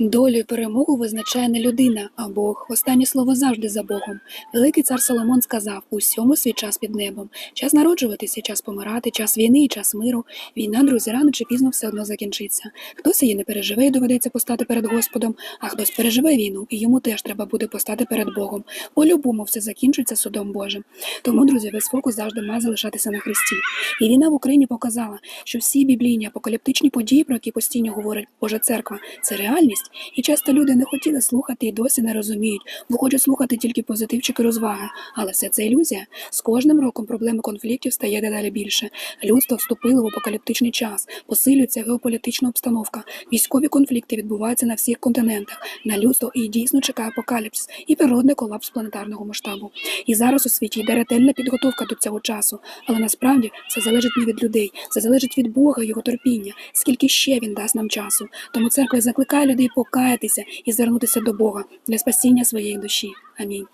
Долю перемогу визначає не людина, а Бог. Останнє слово завжди за Богом. Великий цар Соломон сказав: усьому свій час під небом. Час народжуватися, час помирати, час війни і час миру. Війна, друзі, рано чи пізно все одно закінчиться. Хтось її не переживе і доведеться постати перед Господом, а хтось переживе війну, і йому теж треба буде постати перед Богом. По-любому все закінчиться судом Божим. Тому, друзі, весь фокус завжди має залишатися на Христі. І війна в Україні показала, що всі біблійні апокаліптичні події, про які постійно говорить Божа церква, це реальність. І часто люди не хотіли слухати і досі не розуміють, бо хочуть слухати тільки позитивчики розваги. Але все це ілюзія. З кожним роком проблеми конфліктів стає дедалі більше. Людство вступило в апокаліптичний час, посилюється геополітична обстановка. Військові конфлікти відбуваються на всіх континентах. На людство і дійсно чекає апокаліпсис і природний колапс планетарного масштабу. І зараз у світі йде ретельна підготовка до цього часу, але насправді це залежить не від людей, це залежить від Бога, його терпіння, скільки ще він дасть нам часу. Тому церква закликає людей покаятися і звернутися до Бога для спасіння своєї душі. Амінь.